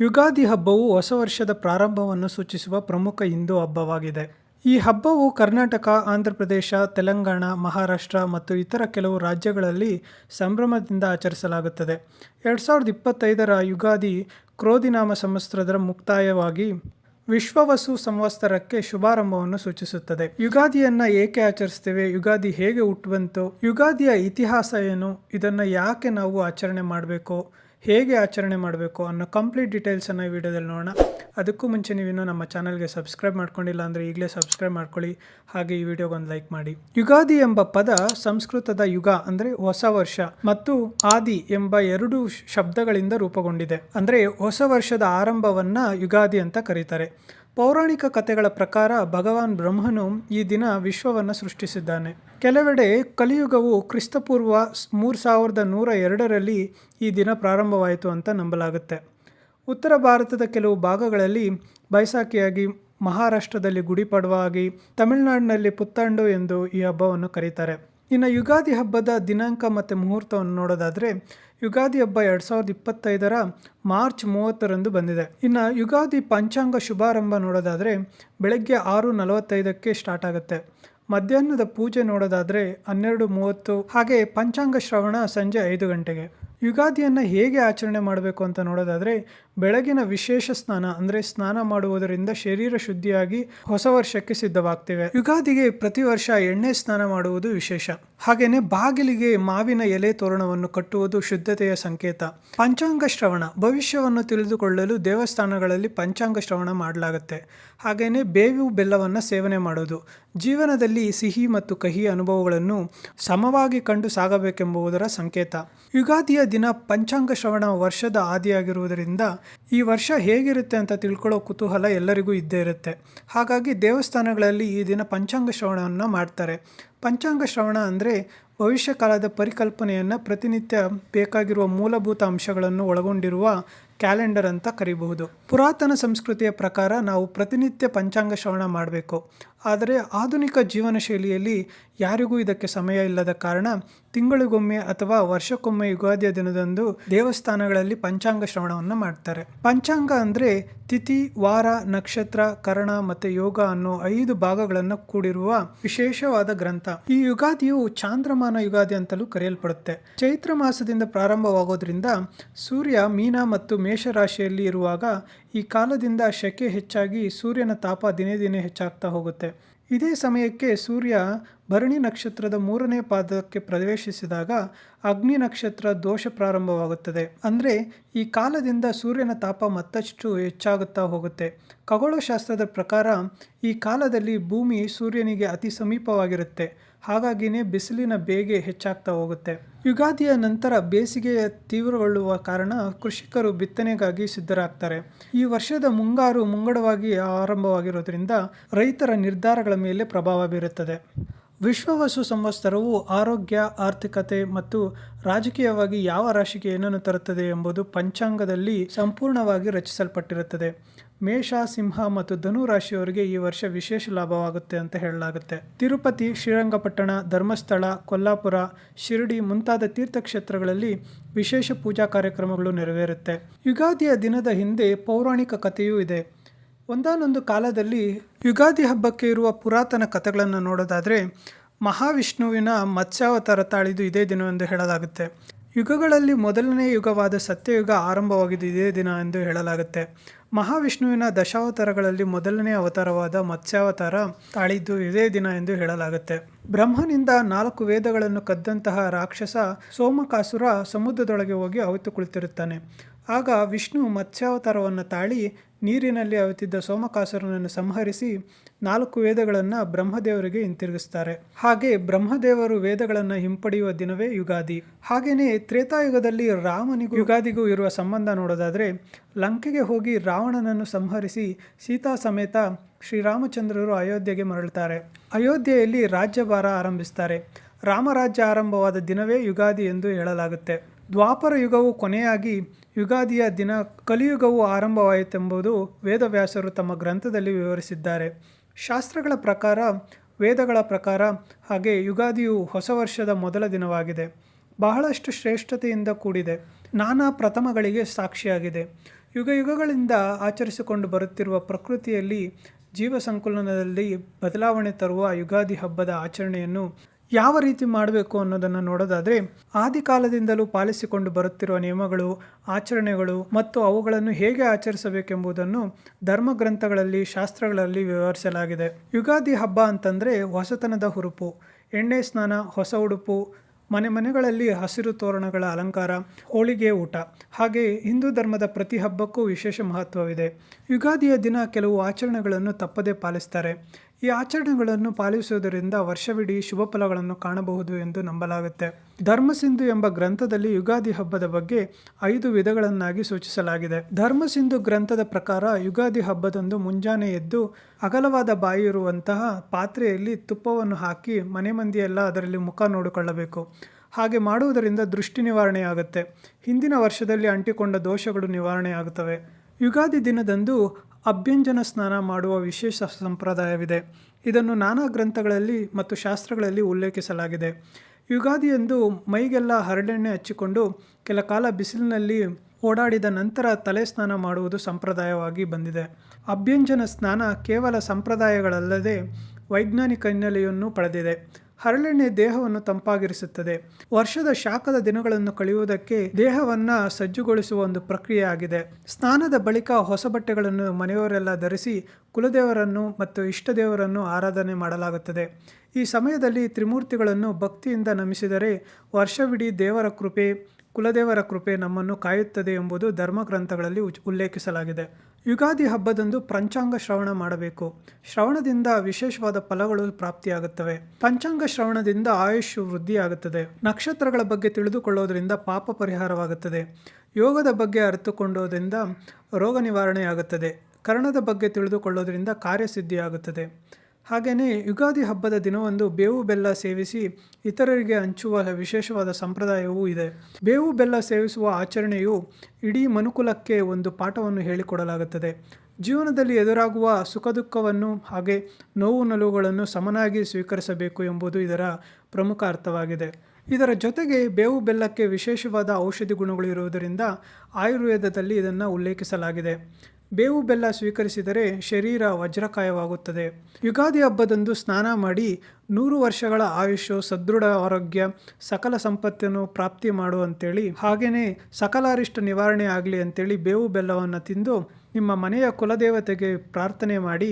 ಯುಗಾದಿ ಹಬ್ಬವು ಹೊಸ ವರ್ಷದ ಪ್ರಾರಂಭವನ್ನು ಸೂಚಿಸುವ ಪ್ರಮುಖ ಹಿಂದೂ ಹಬ್ಬವಾಗಿದೆ. ಈ ಹಬ್ಬವು ಕರ್ನಾಟಕ ಆಂಧ್ರಪ್ರದೇಶ ತೆಲಂಗಾಣ, ಮಹಾರಾಷ್ಟ್ರ ಮತ್ತು ಇತರ ಕೆಲವು ರಾಜ್ಯಗಳಲ್ಲಿ ಸಂಭ್ರಮದಿಂದ ಆಚರಿಸಲಾಗುತ್ತದೆ. ಎರಡು ಸಾವಿರದ ಇಪ್ಪತ್ತೈದರ ಯುಗಾದಿ ಕ್ರೋಧಿನಾಮ ಸಂವತ್ಸರದ ಮುಕ್ತಾಯವಾಗಿ ವಿಶ್ವವಸು ಸಂವತ್ಸರಕ್ಕೆ ಶುಭಾರಂಭವನ್ನು ಸೂಚಿಸುತ್ತದೆ. ಯುಗಾದಿಯನ್ನು ಏಕೆ ಆಚರಿಸ್ತೇವೆ, ಯುಗಾದಿ ಹೇಗೆ ಹುಟ್ಟುವಂತು ಯುಗಾದಿಯ ಇತಿಹಾಸ ಏನು, ಇದನ್ನು ಯಾಕೆ ನಾವು ಆಚರಣೆ ಮಾಡಬೇಕು ಹೇಗೆ ಆಚರಣೆ ಮಾಡಬೇಕು ಅನ್ನೋ ಕಂಪ್ಲೀಟ್ ಡೀಟೇಲ್ಸನ್ನು ಈ ವಿಡಿಯೋದಲ್ಲಿ ನೋಡೋಣ. ಅದಕ್ಕೂ ಮುಂಚೆ ನೀವಿನ್ನೂ ನಮ್ಮ ಚಾನಲ್ಗೆ ಸಬ್ಸ್ಕ್ರೈಬ್ ಮಾಡ್ಕೊಂಡಿಲ್ಲ ಅಂದರೆ ಈಗಲೇ ಸಬ್ಸ್ಕ್ರೈಬ್ ಮಾಡ್ಕೊಳ್ಳಿ. ಹಾಗೆ ಈ ವಿಡಿಯೋಗೆ ಒಂದು ಲೈಕ್ ಮಾಡಿ. ಯುಗಾದಿ ಎಂಬ ಪದ ಸಂಸ್ಕೃತದ ಯುಗ ಅಂದರೆ ಹೊಸ ವರ್ಷ ಮತ್ತು ಆದಿ ಎಂಬ ಎರಡು ಶಬ್ದಗಳಿಂದ ರೂಪುಗೊಂಡಿದೆ. ಅಂದರೆ ಹೊಸ ವರ್ಷದ ಆರಂಭವನ್ನು ಯುಗಾದಿ ಅಂತ ಕರೀತಾರೆ. ಪೌರಾಣಿಕ ಕಥೆಗಳ ಪ್ರಕಾರ ಭಗವಾನ್ ಬ್ರಹ್ಮನು ಈ ದಿನ ವಿಶ್ವವನ್ನು ಸೃಷ್ಟಿಸಿದ್ದಾನೆ. ಕೆಲವೆಡೆ ಕಲಿಯುಗವು ಕ್ರಿಸ್ತಪೂರ್ವ ಮೂರು ಸಾವಿರದ ನೂರ ಎರಡರಲ್ಲಿ ಈ ದಿನ ಪ್ರಾರಂಭವಾಯಿತು ಅಂತ ನಂಬಲಾಗುತ್ತೆ. ಉತ್ತರ ಭಾರತದ ಕೆಲವು ಭಾಗಗಳಲ್ಲಿ ಬೈಸಾಖಿಯಾಗಿ ಮಹಾರಾಷ್ಟ್ರದಲ್ಲಿ ಗುಡಿಪಡವಾಗಿ ತಮಿಳುನಾಡಿನಲ್ಲಿ ಪುತ್ತಾಂಡು ಎಂದು ಈ ಹಬ್ಬವನ್ನು ಕರೀತಾರೆ. ಇನ್ನು ಯುಗಾದಿ ಹಬ್ಬದ ದಿನಾಂಕ ಮತ್ತು ಮುಹೂರ್ತವನ್ನು ನೋಡೋದಾದರೆ, ಯುಗಾದಿ ಹಬ್ಬ ಎರಡು ಸಾವಿರದ ಇಪ್ಪತ್ತೈದರ ಮಾರ್ಚ್ ಮೂವತ್ತರಂದು ಬಂದಿದೆ. ಇನ್ನು ಯುಗಾದಿ ಪಂಚಾಂಗ ಶುಭಾರಂಭ ನೋಡೋದಾದರೆ, ಬೆಳಗ್ಗೆ ಆರು ನಲವತ್ತೈದಕ್ಕೆ ಸ್ಟಾರ್ಟ್ ಆಗುತ್ತೆ. ಮಧ್ಯಾಹ್ನದ ಪೂಜೆ ನೋಡೋದಾದರೆ ಹನ್ನೆರಡು ಮೂವತ್ತು, ಹಾಗೆ ಪಂಚಾಂಗ ಶ್ರವಣ ಸಂಜೆ ಐದು ಗಂಟೆಗೆ. ಯುಗಾದಿಯನ್ನು ಹೇಗೆ ಆಚರಣೆ ಮಾಡಬೇಕು ಅಂತ ನೋಡೋದಾದರೆ, ಬೆಳಗಿನ ವಿಶೇಷ ಸ್ನಾನ, ಅಂದರೆ ಸ್ನಾನ ಮಾಡುವುದರಿಂದ ಶರೀರ ಶುದ್ಧಿಯಾಗಿ ಹೊಸ ವರ್ಷಕ್ಕೆ ಸಿದ್ಧವಾಗ್ತೇವೆ. ಯುಗಾದಿಗೆ ಪ್ರತಿ ವರ್ಷ ಎಣ್ಣೆ ಸ್ನಾನ ಮಾಡುವುದು ವಿಶೇಷ. ಹಾಗೆಯೇ ಬಾಗಿಲಿಗೆ ಮಾವಿನ ಎಲೆ ತೋರಣವನ್ನು ಕಟ್ಟುವುದು ಶುದ್ಧತೆಯ ಸಂಕೇತ. ಪಂಚಾಂಗ ಶ್ರವಣ, ಭವಿಷ್ಯವನ್ನು ತಿಳಿದುಕೊಳ್ಳಲು ದೇವಸ್ಥಾನಗಳಲ್ಲಿ ಪಂಚಾಂಗ ಶ್ರವಣ ಮಾಡಲಾಗುತ್ತೆ. ಹಾಗೆಯೇ ಬೇವು ಬೆಲ್ಲವನ್ನು ಸೇವನೆ ಮಾಡೋದು ಜೀವನದಲ್ಲಿ ಸಿಹಿ ಮತ್ತು ಕಹಿ ಅನುಭವಗಳನ್ನು ಸಮವಾಗಿ ಕಂಡು ಸಾಗಬೇಕೆಂಬುದರ ಸಂಕೇತ. ಯುಗಾದಿಯ ದಿನ ಪಂಚಾಂಗ ಶ್ರವಣ ವರ್ಷದ ಆದಿಯಾಗಿರುವುದರಿಂದ ಈ ವರ್ಷ ಹೇಗಿರುತ್ತೆ ಅಂತ ತಿಳ್ಕೊಳ್ಳೋ ಕುತೂಹಲ ಎಲ್ಲರಿಗೂ ಇದ್ದೇ ಇರುತ್ತೆ. ಹಾಗಾಗಿ ದೇವಸ್ಥಾನಗಳಲ್ಲಿ ಈ ದಿನ ಪಂಚಾಂಗ ಶ್ರವಣವನ್ನು ಮಾಡ್ತಾರೆ. ಪಂಚಾಂಗ ಶ್ರವಣ ಅಂದರೆ ಭವಿಷ್ಯ ಕಾಲದ ಪರಿಕಲ್ಪನೆಯನ್ನು ಪ್ರತಿನಿತ್ಯ ಬೇಕಾಗಿರುವ ಮೂಲಭೂತ ಅಂಶಗಳನ್ನು ಒಳಗೊಂಡಿರುವ ಕ್ಯಾಲೆಂಡರ್ ಅಂತ ಕರಿಬಹುದು. ಪುರಾತನ ಸಂಸ್ಕೃತಿಯ ಪ್ರಕಾರ ನಾವು ಪ್ರತಿನಿತ್ಯ ಪಂಚಾಂಗ ಶ್ರವಣ ಮಾಡಬೇಕು. ಆದರೆ ಆಧುನಿಕ ಜೀವನ ಶೈಲಿಯಲ್ಲಿ ಯಾರಿಗೂ ಇದಕ್ಕೆ ಸಮಯ ಇಲ್ಲದ ಕಾರಣ ತಿಂಗಳಿಗೊಮ್ಮೆ ಅಥವಾ ವರ್ಷಕ್ಕೊಮ್ಮೆ ಯುಗಾದಿಯ ದಿನದಂದು ದೇವಸ್ಥಾನಗಳಲ್ಲಿ ಪಂಚಾಂಗ ಶ್ರವಣವನ್ನು ಮಾಡ್ತಾರೆ. ಪಂಚಾಂಗ ಅಂದರೆ ತಿಥಿ, ವಾರ, ನಕ್ಷತ್ರ, ಕರಣ ಮತ್ತು ಯೋಗ ಅನ್ನೋ ಐದು ಭಾಗಗಳನ್ನು ಕೂಡಿರುವ ವಿಶೇಷವಾದ ಗ್ರಂಥ. ಈ ಯುಗಾದಿಯು ಚಾಂದ್ರಮಾನ ಯುಗಾದಿ ಅಂತಲೂ ಕರೆಯಲ್ಪಡುತ್ತೆ. ಚೈತ್ರ ಮಾಸದಿಂದ ಪ್ರಾರಂಭವಾಗೋದ್ರಿಂದ ಸೂರ್ಯ ಮೀನ ಮತ್ತು ಮೇಷರಾಶಿಯಲ್ಲಿ ಇರುವಾಗ ಈ ಕಾಲದಿಂದ ಶೆಕೆ ಹೆಚ್ಚಾಗಿ ಸೂರ್ಯನ ತಾಪ ದಿನೇ ದಿನೇ ಹೆಚ್ಚಾಗ್ತಾ ಹೋಗುತ್ತೆ. ಇದೇ ಸಮಯಕ್ಕೆ ಸೂರ್ಯ ಭರಣಿ ನಕ್ಷತ್ರದ ಮೂರನೇ ಪಾದಕ್ಕೆ ಪ್ರವೇಶಿಸಿದಾಗ ಅಗ್ನಿ ನಕ್ಷತ್ರ ದೋಷ ಪ್ರಾರಂಭವಾಗುತ್ತದೆ. ಅಂದರೆ ಈ ಕಾಲದಿಂದ ಸೂರ್ಯನ ತಾಪ ಮತ್ತಷ್ಟು ಹೆಚ್ಚಾಗುತ್ತಾ ಹೋಗುತ್ತೆ. ಖಗೋಳಶಾಸ್ತ್ರದ ಪ್ರಕಾರ ಈ ಕಾಲದಲ್ಲಿ ಭೂಮಿ ಸೂರ್ಯನಿಗೆ ಅತಿ ಸಮೀಪವಾಗಿರುತ್ತೆ. ಹಾಗಾಗಿನೇ ಬಿಸಿಲಿನ ಬೇಗೆ ಹೆಚ್ಚಾಗ್ತಾ ಹೋಗುತ್ತೆ. ಯುಗಾದಿಯ ನಂತರ ಬೇಸಿಗೆಯ ತೀವ್ರಗೊಳ್ಳುವ ಕಾರಣ ಕೃಷಿಕರು ಬಿತ್ತನೆಗಾಗಿ ಸಿದ್ಧರಾಗ್ತಾರೆ. ಈ ವರ್ಷದ ಮುಂಗಾರು ಮುಂಗಡವಾಗಿ ಆರಂಭವಾಗಿರೋದ್ರಿಂದ ರೈತರ ನಿರ್ಧಾರಗಳ ಮೇಲೆ ಪ್ರಭಾವ ಬೀರುತ್ತದೆ. ವಿಶ್ವವಸು ಸಂವತ್ಸರವು ಆರೋಗ್ಯ, ಆರ್ಥಿಕತೆ ಮತ್ತು ರಾಜಕೀಯವಾಗಿ ಯಾವ ರಾಶಿಗೆ ಏನನ್ನು ತರುತ್ತದೆ ಎಂಬುದು ಪಂಚಾಂಗದಲ್ಲಿ ಸಂಪೂರ್ಣವಾಗಿ ರಚಿಸಲ್ಪಟ್ಟಿರುತ್ತದೆ. ಮೇಷ, ಸಿಂಹ ಮತ್ತು ಧನು ರಾಶಿಯವರಿಗೆ ಈ ವರ್ಷ ವಿಶೇಷ ಲಾಭವಾಗುತ್ತೆ ಅಂತ ಹೇಳಲಾಗುತ್ತೆ. ತಿರುಪತಿ, ಶ್ರೀರಂಗಪಟ್ಟಣ, ಧರ್ಮಸ್ಥಳ, ಕೊಲ್ಲಾಪುರ, ಶಿರಡಿ ಮುಂತಾದ ತೀರ್ಥಕ್ಷೇತ್ರಗಳಲ್ಲಿ ವಿಶೇಷ ಪೂಜಾ ಕಾರ್ಯಕ್ರಮಗಳು ನೆರವೇರುತ್ತೆ. ಯುಗಾದಿಯ ದಿನದ ಹಿಂದೆ ಪೌರಾಣಿಕ ಕಥೆಯೂ ಇದೆ. ಒಂದಾನೊಂದು ಕಾಲದಲ್ಲಿ ಯುಗಾದಿ ಹಬ್ಬಕ್ಕೆ ಇರುವ ಪುರಾತನ ಕಥೆಗಳನ್ನು ನೋಡೋದಾದರೆ ಮಹಾವಿಷ್ಣುವಿನ ಮತ್ಸ್ಯಾವತಾರ ತಾಳಿದು ಇದೇ ದಿನವೆಂದು ಹೇಳಲಾಗುತ್ತೆ. ಯುಗಗಳಲ್ಲಿ ಮೊದಲನೇ ಯುಗವಾದ ಸತ್ಯಯುಗ ಆರಂಭವಾಗಿದ್ದು ಇದೇ ದಿನ ಎಂದು ಹೇಳಲಾಗುತ್ತೆ. ಮಹಾವಿಷ್ಣುವಿನ ದಶಾವತಾರಗಳಲ್ಲಿ ಮೊದಲನೇ ಅವತಾರವಾದ ಮತ್ಸ್ಯಾವತಾರ ತಾಳಿದ್ದು ಇದೇ ದಿನ ಎಂದು ಹೇಳಲಾಗುತ್ತೆ. ಬ್ರಹ್ಮನಿಂದ ನಾಲ್ಕು ವೇದಗಳನ್ನು ಕದ್ದಂತಹ ರಾಕ್ಷಸ ಸೋಮಕಾಸುರ ಸಮುದ್ರದೊಳಗೆ ಹೋಗಿ ಅವಿತು ಕುಳಿತಿರುತ್ತಾನೆ ಆಗ ವಿಷ್ಣು ಮತ್ಸ್ಯಾವತಾರವನ್ನು ತಾಳಿ ನೀರಿನಲ್ಲಿ ಅವಿತಿದ್ದ ಸೋಮಕಾಸುರನನ್ನು ಸಂಹರಿಸಿ ನಾಲ್ಕು ವೇದಗಳನ್ನು ಬ್ರಹ್ಮದೇವರಿಗೆ ಹಿಂತಿರುಗಿಸ್ತಾರೆ ಹಾಗೆ ಬ್ರಹ್ಮದೇವರು ವೇದಗಳನ್ನು ಹಿಂಪಡೆಯುವ ದಿನವೇ ಯುಗಾದಿ. ಹಾಗೆಯೇ ತ್ರೇತಾಯುಗದಲ್ಲಿ ರಾಮನಿಗೂ ಯುಗಾದಿಗೂ ಇರುವ ಸಂಬಂಧ ನೋಡೋದಾದರೆ, ಲಂಕೆಗೆ ಹೋಗಿ ರಾವಣನನ್ನು ಸಂಹರಿಸಿ ಸೀತಾ ಸಮೇತ ಶ್ರೀರಾಮಚಂದ್ರರು ಅಯೋಧ್ಯೆಗೆ ಮರಳುತ್ತಾರೆ. ಅಯೋಧ್ಯೆಯಲ್ಲಿ ರಾಜ್ಯಭಾರ ಆರಂಭಿಸ್ತಾರೆ ರಾಮರಾಜ್ಯ ಆರಂಭವಾದ ದಿನವೇ ಯುಗಾದಿ ಎಂದು ಹೇಳಲಾಗುತ್ತೆ. ದ್ವಾಪರ ಯುಗವು ಕೊನೆಯಾಗಿ ಯುಗಾದಿಯ ದಿನ ಕಲಿಯುಗವು ಆರಂಭವಾಯಿತೆಂಬುದು ವೇದವ್ಯಾಸರು ತಮ್ಮ ಗ್ರಂಥದಲ್ಲಿ ವಿವರಿಸಿದ್ದಾರೆ. ಶಾಸ್ತ್ರಗಳ ಪ್ರಕಾರ, ವೇದಗಳ ಪ್ರಕಾರ ಹಾಗೆ ಯುಗಾದಿಯು ಹೊಸ ವರ್ಷದ ಮೊದಲ ದಿನವಾಗಿದೆ. ಬಹಳಷ್ಟು ಶ್ರೇಷ್ಠತೆಯಿಂದ ಕೂಡಿದೆ. ನಾನಾ ಪ್ರಥಮಗಳಿಗೆ ಸಾಕ್ಷಿಯಾಗಿದೆ. ಯುಗ ಯುಗಗಳಿಂದ ಆಚರಿಸಿಕೊಂಡು ಬರುತ್ತಿರುವ ಪ್ರಕೃತಿಯಲ್ಲಿ ಜೀವ ಸಂಕುಲನದಲ್ಲಿ ಬದಲಾವಣೆ ತರುವ ಯುಗಾದಿ ಹಬ್ಬದ ಆಚರಣೆಯನ್ನು ಯಾವ ರೀತಿ ಮಾಡಬೇಕು ಅನ್ನೋದನ್ನು ನೋಡೋದಾದರೆ, ಆದಿಕಾಲದಿಂದಲೂ ಪಾಲಿಸಿಕೊಂಡು ಬರುತ್ತಿರುವ ನಿಯಮಗಳು, ಆಚರಣೆಗಳು ಮತ್ತು ಅವುಗಳನ್ನು ಹೇಗೆ ಆಚರಿಸಬೇಕೆಂಬುದನ್ನು ಧರ್ಮಗ್ರಂಥಗಳಲ್ಲಿ, ಶಾಸ್ತ್ರಗಳಲ್ಲಿ ವಿವರಿಸಲಾಗಿದೆ. ಯುಗಾದಿ ಹಬ್ಬ ಅಂತಂದರೆ ಹೊಸತನದ ಹುರುಪು, ಎಣ್ಣೆ ಸ್ನಾನ, ಹೊಸ ಉಡುಪು, ಮನೆ ಮನೆಗಳಲ್ಲಿ ಹಸಿರು ತೋರಣಗಳ ಅಲಂಕಾರ, ಹೋಳಿಗೆ ಊಟ. ಹಾಗೆ ಹಿಂದೂ ಧರ್ಮದ ಪ್ರತಿ ಹಬ್ಬಕ್ಕೂ ವಿಶೇಷ ಮಹತ್ವವಿದೆ. ಯುಗಾದಿಯ ದಿನ ಕೆಲವು ಆಚರಣೆಗಳನ್ನು ತಪ್ಪದೇ ಪಾಲಿಸ್ತಾರೆ. ಈ ಆಚರಣೆಗಳನ್ನು ಪಾಲಿಸುವುದರಿಂದ ವರ್ಷವಿಡೀ ಶುಭ ಫಲಗಳನ್ನು ಕಾಣಬಹುದು ಎಂದು ನಂಬಲಾಗುತ್ತೆ. ಧರ್ಮಸಿಂಧು ಎಂಬ ಗ್ರಂಥದಲ್ಲಿ ಯುಗಾದಿ ಹಬ್ಬದ ಬಗ್ಗೆ ಐದು ವಿಧಗಳನ್ನಾಗಿ ಸೂಚಿಸಲಾಗಿದೆ. ಧರ್ಮಸಿಂಧು ಗ್ರಂಥದ ಪ್ರಕಾರ ಯುಗಾದಿ ಹಬ್ಬದಂದು ಮುಂಜಾನೆ ಎದ್ದು ಅಗಲವಾದ ಬಾಯಿ ಇರುವಂತಹ ಪಾತ್ರೆಯಲ್ಲಿ ತುಪ್ಪವನ್ನು ಹಾಕಿ ಮನೆ ಮಂದಿಯೆಲ್ಲ ಅದರಲ್ಲಿ ಮುಖ ನೋಡಿಕೊಳ್ಳಬೇಕು. ಹಾಗೆ ಮಾಡುವುದರಿಂದ ದೃಷ್ಟಿ ನಿವಾರಣೆಯಾಗುತ್ತೆ. ಹಿಂದಿನ ವರ್ಷದಲ್ಲಿ ಅಂಟಿಕೊಂಡ ದೋಷಗಳು ನಿವಾರಣೆಯಾಗುತ್ತವೆ. ಯುಗಾದಿ ದಿನದಂದು ಅಭ್ಯಂಜನ ಸ್ನಾನ ಮಾಡುವ ವಿಶೇಷ ಸಂಪ್ರದಾಯವಿದೆ. ಇದನ್ನು ನಾನಾ ಗ್ರಂಥಗಳಲ್ಲಿ ಮತ್ತು ಶಾಸ್ತ್ರಗಳಲ್ಲಿ ಉಲ್ಲೇಖಿಸಲಾಗಿದೆ. ಯುಗಾದಿಯಂದು ಮೈಗೆಲ್ಲ ಹರಡೆಣ್ಣೆ ಹಚ್ಚಿಕೊಂಡು ಕೆಲ ಕಾಲ ಬಿಸಿಲಿನಲ್ಲಿ ಓಡಾಡಿದ ನಂತರ ತಲೆ ಸ್ನಾನ ಮಾಡುವುದು ಸಂಪ್ರದಾಯವಾಗಿ ಬಂದಿದೆ. ಅಭ್ಯಂಜನ ಸ್ನಾನ ಕೇವಲ ಸಂಪ್ರದಾಯಗಳಲ್ಲದೆ ವೈಜ್ಞಾನಿಕ ಹಿನ್ನೆಲೆಯನ್ನು ಪಡೆದಿದೆ. ಹರಳೆಣ್ಣೆ ದೇಹವನ್ನು ತಂಪಾಗಿರಿಸುತ್ತದೆ. ವರ್ಷದ ಶಾಖದ ದಿನಗಳನ್ನು ಕಳೆಯುವುದಕ್ಕೆ ದೇಹವನ್ನು ಸಜ್ಜುಗೊಳಿಸುವ ಒಂದು ಪ್ರಕ್ರಿಯೆ ಆಗಿದೆ ಸ್ನಾನದ ಬಳಿಕ ಹೊಸ ಬಟ್ಟೆಗಳನ್ನು ಮನೆಯವರೆಲ್ಲ ಧರಿಸಿ ಕುಲದೇವರನ್ನು ಮತ್ತು ಇಷ್ಟದೇವರನ್ನು ಆರಾಧನೆ ಮಾಡಲಾಗುತ್ತದೆ. ಈ ಸಮಯದಲ್ಲಿ ತ್ರಿಮೂರ್ತಿಗಳನ್ನು ಭಕ್ತಿಯಿಂದ ನಮಿಸಿದರೆ ವರ್ಷವಿಡೀ ದೇವರ ಕೃಪೆ ಕುಲದೇವರ ಕೃಪೆ ನಮ್ಮನ್ನು ಕಾಯುತ್ತದೆ ಎಂಬುದು ಧರ್ಮಗ್ರಂಥಗಳಲ್ಲಿ ಉಲ್ಲೇಖಿಸಲಾಗಿದೆ. ಯುಗಾದಿ ಹಬ್ಬದಂದು ಪಂಚಾಂಗ ಶ್ರವಣ ಮಾಡಬೇಕು. ಶ್ರವಣದಿಂದ ವಿಶೇಷವಾದ ಫಲಗಳು ಪ್ರಾಪ್ತಿಯಾಗುತ್ತವೆ. ಪಂಚಾಂಗ ಶ್ರವಣದಿಂದ ಆಯುಷ್ ವೃದ್ಧಿಯಾಗುತ್ತದೆ. ನಕ್ಷತ್ರಗಳ ಬಗ್ಗೆ ತಿಳಿದುಕೊಳ್ಳೋದ್ರಿಂದ ಪಾಪ ಪರಿಹಾರವಾಗುತ್ತದೆ. ಯೋಗದ ಬಗ್ಗೆ ಅರಿತುಕೊಳ್ಳೋದ್ರಿಂದ ರೋಗ ನಿವಾರಣೆಯಾಗುತ್ತದೆ. ಕರ್ಣದ ಬಗ್ಗೆ ತಿಳಿದುಕೊಳ್ಳೋದರಿಂದ ಕಾರ್ಯಸಿದ್ಧಿಯಾಗುತ್ತದೆ. ಹಾಗೆಯೇ ಯುಗಾದಿ ಹಬ್ಬದ ದಿನವೊಂದು ಬೇವು ಬೆಲ್ಲ ಸೇವಿಸಿ ಇತರರಿಗೆ ಹಂಚುವ ವಿಶೇಷವಾದ ಸಂಪ್ರದಾಯವೂ ಇದೆ. ಬೇವು ಬೆಲ್ಲ ಸೇವಿಸುವ ಆಚರಣೆಯು ಇಡೀ ಮನುಕುಲಕ್ಕೆ ಒಂದು ಪಾಠವನ್ನು ಹೇಳಿಕೊಡಲಾಗುತ್ತದೆ. ಜೀವನದಲ್ಲಿ ಎದುರಾಗುವ ಸುಖ ದುಃಖವನ್ನು ಹಾಗೆ ನೋವು ನಲುವುಗಳನ್ನು ಸಮನಾಗಿ ಸ್ವೀಕರಿಸಬೇಕು ಎಂಬುದು ಇದರ ಪ್ರಮುಖ ಅರ್ಥವಾಗಿದೆ. ಇದರ ಜೊತೆಗೆ ಬೇವು ಬೆಲ್ಲಕ್ಕೆ ವಿಶೇಷವಾದ ಔಷಧಿ ಗುಣಗಳು ಇರುವುದರಿಂದ ಆಯುರ್ವೇದದಲ್ಲಿ ಇದನ್ನು ಉಲ್ಲೇಖಿಸಲಾಗಿದೆ. ಬೇವು ಬೆಲ್ಲ ಸ್ವೀಕರಿಸಿದರೆ ಶರೀರ ವಜ್ರಕಾಯವಾಗುತ್ತದೆ. ಯುಗಾದಿ ಹಬ್ಬದಂದು ಸ್ನಾನ ಮಾಡಿ ನೂರು ವರ್ಷಗಳ ಆಯುಷ್ಯ ಸದೃಢ ಆರೋಗ್ಯ, ಸಕಲ ಸಂಪತ್ತನ್ನು ಪ್ರಾಪ್ತಿ ಮಾಡು ಅಂತೇಳಿ ಹಾಗೆಯೇ ಸಕಲಾರಿಷ್ಟ ನಿವಾರಣೆ ಆಗಲಿ ಅಂತೇಳಿ ಬೇವು ಬೆಲ್ಲವನ್ನು ತಿಂದು ನಿಮ್ಮ ಮನೆಯ ಕುಲದೇವತೆಗೆ ಪ್ರಾರ್ಥನೆ ಮಾಡಿ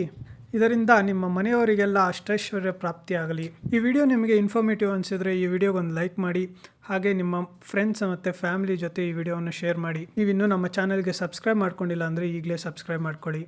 ಇದರಿಂದ ನಿಮ್ಮ ಮನೆಯವರಿಗೆಲ್ಲ ಅಷ್ಟೈಶ್ವರ್ಯ ಪ್ರಾಪ್ತಿಯಾಗಲಿ. ಈ ವಿಡಿಯೋ ನಿಮಗೆ ಇನ್ಫಾರ್ಮೇಟಿವ್ ಅನಿಸಿದ್ರೆ ಈ ವಿಡಿಯೋಗೊಂದು ಲೈಕ್ ಮಾಡಿ, ಹಾಗೆ ನಿಮ್ಮ ಫ್ರೆಂಡ್ಸ್ ಮತ್ತು ಫ್ಯಾಮಿಲಿ ಜೊತೆ ಈ ವಿಡಿಯೋವನ್ನು ಶೇರ್ ಮಾಡಿ. ನೀವು ಇನ್ನೂ ನಮ್ಮ ಚಾನಲ್ಗೆ ಸಬ್ಸ್ಕ್ರೈಬ್ ಮಾಡ್ಕೊಂಡಿಲ್ಲ ಅಂದರೆ ಈಗಲೇ ಸಬ್ಸ್ಕ್ರೈಬ್ ಮಾಡ್ಕೊಳ್ಳಿ.